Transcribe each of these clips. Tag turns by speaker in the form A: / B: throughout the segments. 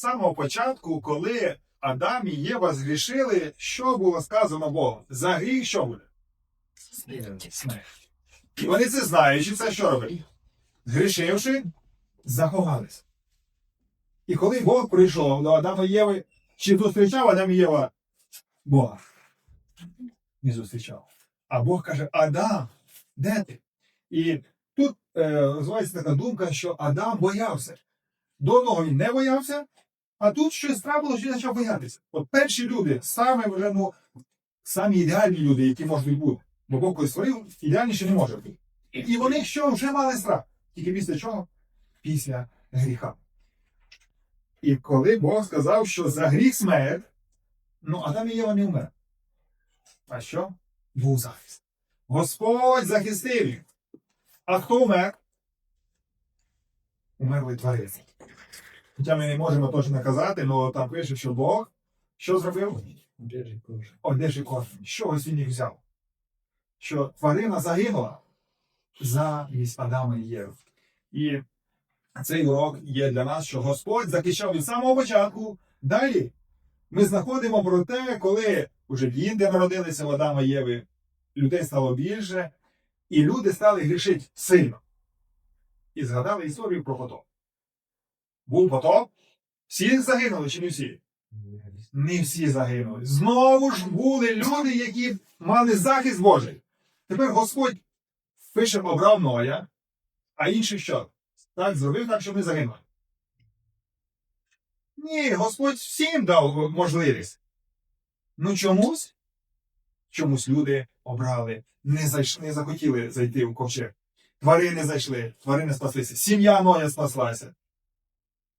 A: Самого початку, коли Адам і Єва згрішили, що було сказано Богом? За гріх що буде? Смерть. І вони це знаючи, це що робить? Згрішивши, заховалися. І коли Бог прийшов до Адама і Єви, чи зустрічав Адам і Єва Бога? Не зустрічав. А Бог каже: Адам, де ти? І тут е, розвивається така думка, що Адам боявся. До того він не боявся, а тут щось трапило, що він почав боятися. От перші люди, саме вже ну, самі ідеальні люди, які можуть бути. Бо Бог коли створив, ідеальніше не може бути. І вони що вже мали страх? Тільки після чого? Після гріха. І коли Бог сказав, що за гріх смерть, ну Адам і Єва не вмер. А що? Був захист. Господь захистив їх. А хто вмер? Умерли тварини. Хоча ми не можемо точно казати, але там пише, що Бог що зробив? Одежі кожен. Що ось він їх взяв? Що тварина загинула за Адама і Єви. І цей урок є для нас, що Господь захищав від самого початку. Далі ми знаходимо про те, коли вже діти народилися в Адама і Єви, людей стало більше, і люди стали грішити сильно. І згадали історію про потоп. Був потоп, всі загинули чи не всі? Не всі загинули. Знову ж були люди, які мали захист Божий. Тепер Господь пише обрав Ноя, а інші що? Так зробив так, щоб не загинули. Ні, Господь всім дав можливість. Ну чомусь? Чомусь люди обрали, не, зайшли, не захотіли зайти в ковчег. Тварини зайшли, тварини спаслися. Сім'я Ноя спаслася.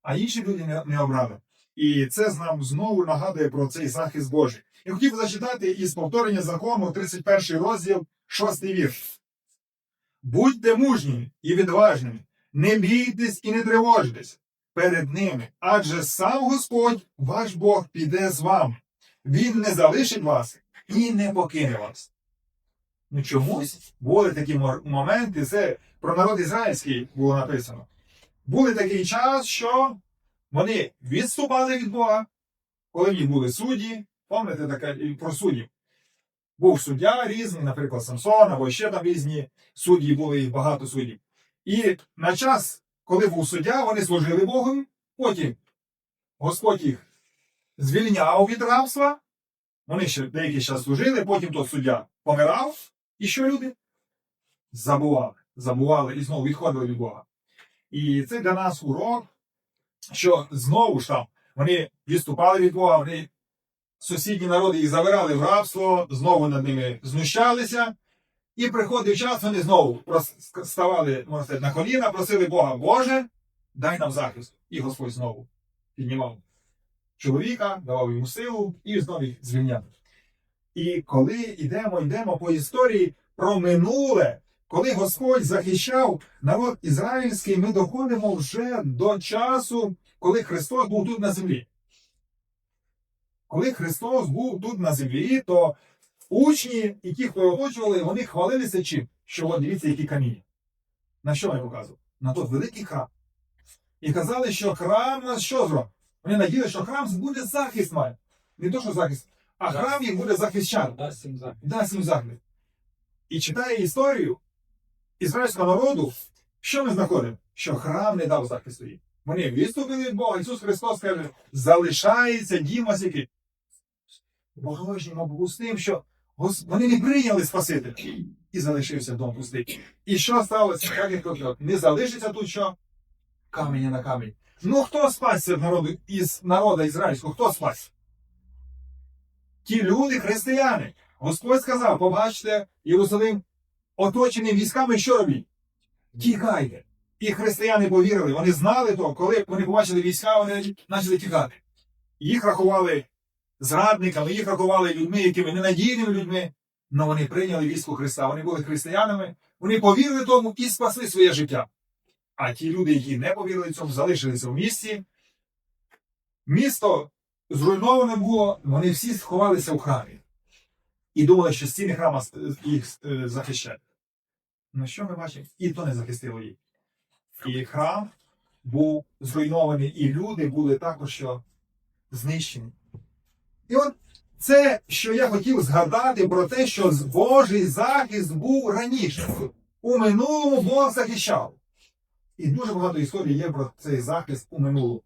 A: А інші люди не, не обрали. І це нам знову нагадує про цей захист Божий. Я хотів зачитати із повторення закону, 31 розділ, 6 вірш. Будьте мужні і відважними, не бійтесь і не тривожтесь перед ними, адже сам Господь, ваш Бог, піде з вами. Він не залишить вас і не покине вас. Ну чомусь були такі моменти, це про народ ізраїльський було написано. Були такий час, що вони відступали від Бога, коли в них були судді, пам'ятаєте таке про суддів. Був суддя різний, наприклад, Самсон, або ще там різні судді були, багато суддів. І на час, коли був суддя, вони служили Богу, потім Господь їх звільняв від рабства, вони ще деякий час служили, потім той суддя помирав, і що люди? Забували, забували і знову відходили від Бога. І це для нас урок, що знову ж там вони відступали від Бога, вони сусідні народи їх забирали в рабство, знову над ними знущалися. І приходив час, вони знову ставали на коліна, просили Бога, Боже, дай нам захист. І Господь знову піднімав чоловіка, давав йому силу і знову їх звільняв. І коли йдемо, йдемо по історії про минуле, коли Господь захищав народ ізраїльський, ми доходимо вже до часу, коли Христос був тут на землі. Коли Христос був тут на землі, то учні і ті, хто його оточували, вони хвалилися чим? Що от дивіться, які каміння. На що я показував? На той великий храм. І казали, що храм нас що зробить? Вони надіяли, що храм буде захист має. Не то, що захист, а храм їх буде захищати.
B: Дасть їм захист.
A: І читає історію ізраїльського народу, що ми знаходимо? Що храм не дав захисту їм. Вони відступили від Бога. Ісус Христос каже, залишається дім який. Богорожнім був з тим, що вони не прийняли Спасителя. І залишився дом пустий. І що сталося? Як він не залишиться тут що? Каменя на камінь. Ну хто спасся народу, із народа ізраїльського? Хто спасся? Ті люди, християни. Господь сказав, побачите, Єрусалим оточений військами, що робіть? Тікайте. І християни повірили, вони знали то, коли вони побачили війська, вони почали тікати. Їх рахували зрадниками, їх рахували людьми, якими ненадійними людьми. але вони прийняли військо Христа, вони були християнами, вони повірили тому і спасли своє життя. А ті люди, які не повірили цьому, залишилися в місті. Місто зруйноване було, вони всі сховалися в храмі. І думали, що стіни храма їх е, захищають. Ну що ми бачимо? І то не захистило їх. І храм був зруйнований, і люди були також що знищені. І от це, що я хотів згадати про те, що Божий захист був раніше. У минулому Бог захищав. І дуже багато історій є про цей захист у минулому.